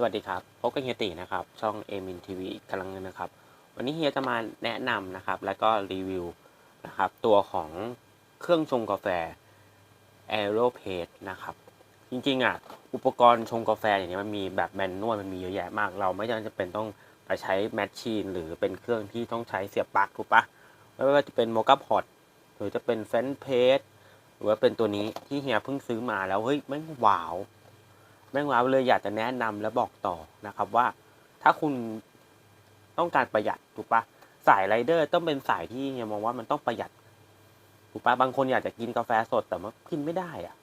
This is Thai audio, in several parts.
สวัสดีครับพบกับเฮียตีนะครับ ช่องเอมินทีวีอีกครั้งนึงนะครับ วันนี้เฮียจะมาแนะนำนะครับ แล้วก็รีวิวนะครับ ตัวของเครื่องชงกาแฟ a e r o p a c e นะครับ จริงๆอะอุปกรณ์ชงกาแฟอย่างนี้ยมันมีแบบแมนนวลมันมีเยอะแยะมาก เราไม่จำเป็นต้องไปใช้แมชชีนหรือเป็นเครื่องที่ต้องใช้เสียบปลั๊กถูกปะไม่ว่าจะเป็นโมกาพอตหรือจะเป็นเฟนเพสหรือว่าเป็นตัวนี้ที่เฮียเพิ่งซื้อมาแล้วเฮ้ยม่งว้าว แม่งว้าวเลยอยากจะแนะนำและบอกต่อนะครับว่า ถ้าคุณต้องการประหยัดถูกปะสายไรเดอร์ต้องเป็นสายที่เฮียมองว่ามันต้องประหยัดถูกปะบางคนอยากจะกินกาแฟสดแต่ว่ากินไม่ได้อะ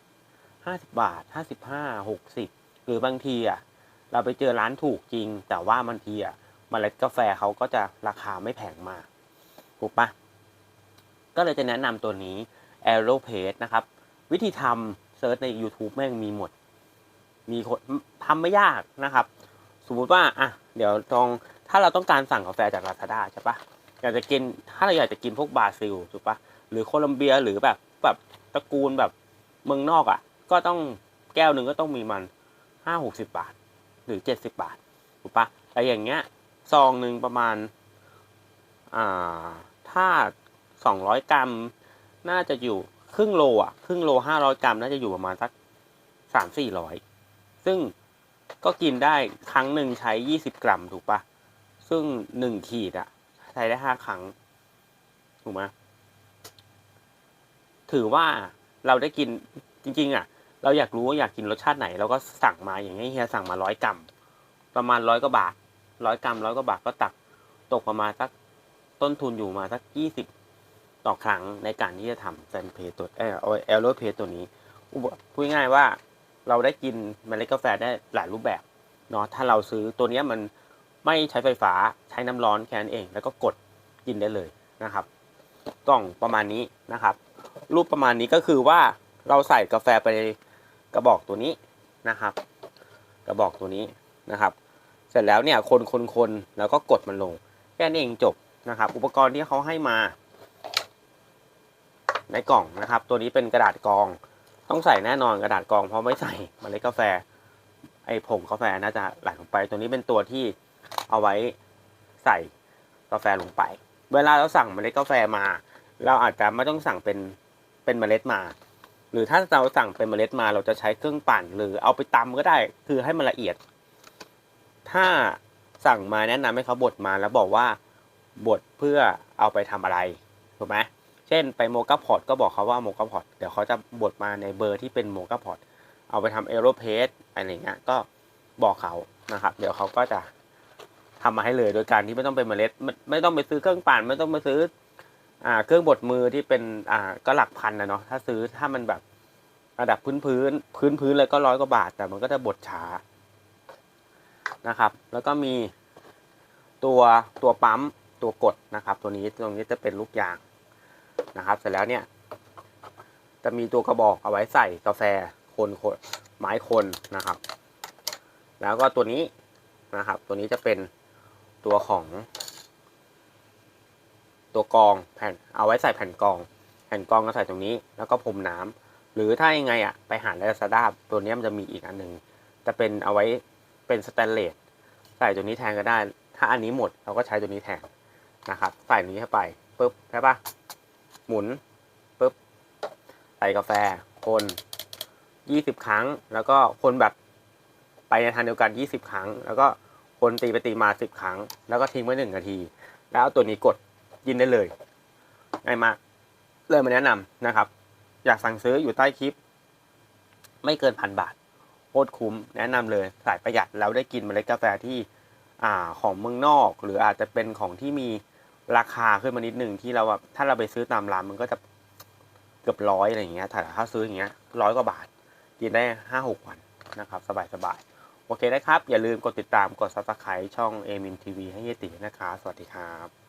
ห้าสิบาทห้าสิบห้าหกสิบหรือบางทีอะเราไปเจอร้านถูกจริง แต่ว่าบางทีอะเมล็ดกาแฟเขาก็จะราคาไม่แพงมากถูกปะก็เลยจะแนะนำตัวนี้ a e r o p a c e นะครับ วิธีทำเซิร์ชใน YouTube แม่งมีหมด มีคนทำไม่ยากนะครับ สมมุติว่าอะเดี๋ยวลองถ้าเราต้องการสั่งกาแฟจากลาซาด้าใช่ปะอยากจะกินถ้าเราอยากจะกินพวกบราซิลถูกปะหรือโคลัมเบียหรือแบบแบบตระกูลแบบเมืองนอกอะ ก็ต้องแก้วหนึ่งก็ต้องมีมันห้าหกสิบบาท หรือเจ็ดสิบาทถูกปะแต่อย่างเงี้ยซองหนึ่งประมาณอ่าถ้าสองร้อยกรัม น่าจะอยู่ครึ่งโลอะครึ่งโลห้าร้อยกรัมน่าจะอยู่ประมาณสักสามสี่ร้อย ซึ่งก็กินได้ครั้งหนึ่งใช้ยี่สิบกรัมถูกปะซึ่งหนึ่งขีดอะใช้ได้ห้าครั้ง ถูกไหมถือว่าเราได้กินจริง ๆอะเราอยากรู้ว่าอยากกินรสชาติไหนเราก็สั่งมาอย่างนี้ยเฮียสั่งมาร้อยกรัมประมาณร้อยกว่าบาทร้อยกรัมร้อยกว่าบาทก็ตักตกประมาณสักต้นทุนอยู่มาสักยี่สิบต่อครั้งในการที่จะทำแฟนเพจตัวเออเอลโรเพจตัวนี้พูดง่ายว่า เราได้กินเมล็ดกาแฟได้หลายรูปแบบเนาะถ้าเราซื้อตัวนี้มันไม่ใช้ไฟฟ้าใช้น้ำร้อนแค่นั้นเอง แล้วก็กดกินได้เลยนะครับกล่องประมาณนี้นะครับ รูปประมาณนี้ก็คือว่าเราใส่กาแฟไปกระบอกตัวนี้นะครับ กระบอกตัวนี้นะครับ เสร็จแล้วเนี่ยคนคนคนแล้วก็กดมันลงแค่นั้นเองจบนะครับ อุปกรณ์ที่เขาให้มา ในกล่องนะครับ ตัวนี้เป็นกระดาษกอง ต้องใส่แน่นอนกระดาษกองเพราะไม่ใส่เมล็ดกาแฟ ไอ้ผงกาแฟน่าจะไหลลงไป ตัวนี้เป็นตัวที่เอาไว้ใส่กาแฟลงไป เวลาเราสั่งเมล็ดกาแฟมา เราอาจจะไม่ต้องสั่งเป็นเป็นเมล็ดมา หรือถ้าเราสั่งเป็นเมล็ดมา เราจะใช้เครื่องปั่น หรือเอาไปตำก็ได้ คือให้มันละเอียด ถ้าสั่งมาแนะนำให้เขาบดมาแล้วบอกว่าบดเพื่อเอาไปทำอะไรถูกไหม เช่นไปโมกาพอตก็บอกเขาว่าโมกาพอตเดี๋ยวเขาจะบดมาในเบอร์ที่เป็นโมกาพอตเอาไปทำเอโรเพสอะไรเงี้ยก็บอกเขานะครับ เดี๋ยวเขาก็จะทำมาให้เลยโดยการที่ไม่ต้องเป็นเมล็ดไม่ไม่ต้องไปซื้อเครื่องปั่นไม่ต้องไปซื้ออ่าเครื่องบดมือที่เป็นอ่าก็หลักพันนะเนาะถ้าซื้อถ้ามันแบบระดับพื้นพื้นพื้นพื้นเลยก็ร้อยกว่าบาท แต่มันก็จะบดช้านะครับ แล้วก็มีตัวตัวปั๊มตัวกดนะครับ ตัวนี้ตรงนี้จะเป็นลูกยาง นะครับเสร็จแล้วเนี่ย จะมีตัวกระบอกเอาไว้ใส่กาแฟคนคนไม้คนนะครับ แล้วก็ตัวนี้นะครับ ตัวนี้จะเป็นตัวของ ตัวกรองแผ่นเอาไว้ใส่แผ่นกรอง แผ่นกรองก็ใส่ตรงนี้ แล้วก็พรมน้ำหรือถ้ายังไงอะไปหาในลาซาด้าตัวนี้มันจะมีอีกอันหนึ่งจะเป็นเอาไว้เป็นสแตนเลสใส่ตัวนี้แทนก็ได้ ถ้าอันนี้หมดเราก็ใช้ตัวนี้แทนนะครับ ใส่นี้เข้าไปปุ๊บใช่ปะ หมุนปุ๊บใส่กาแฟ คนยี่สิบครั้ง แล้วก็คนแบบไปในทางเดียวกันยี่สิบครั้ง แล้วก็คนตีไปตีมาสิบครั้ง แล้วก็ทิ้งไว้หนึ่งนาที แล้วเอาตัวนี้กดยินได้เลยง่ายมากเลยมาแนะนำนะครับ อยากสั่งซื้ออยู่ใต้คลิป ไม่เกินพันบาทโคตรคุ้มแนะนำเลยสายประหยัดแล้วได้กินเมล็ดกาแฟที่อ่าของเมืองนอก หรืออาจจะเป็นของที่มี ราคาขึ้นมานิดหนึ่งที่เราแบบถ้าเราไปซื้อตามร้านมันก็จะเกือบร้อยอะไรอย่างเงี้ยถ้าถ้าซื้ออย่างเงี้ยร้อยกว่าบาทกินได้ห้าหกวันนะครับ สบายสบายๆโอเคนะครับ อย่าลืมกดติดตามกด subscribe ช่องเอมินทีวีให้เยตินะครับ สวัสดีครับ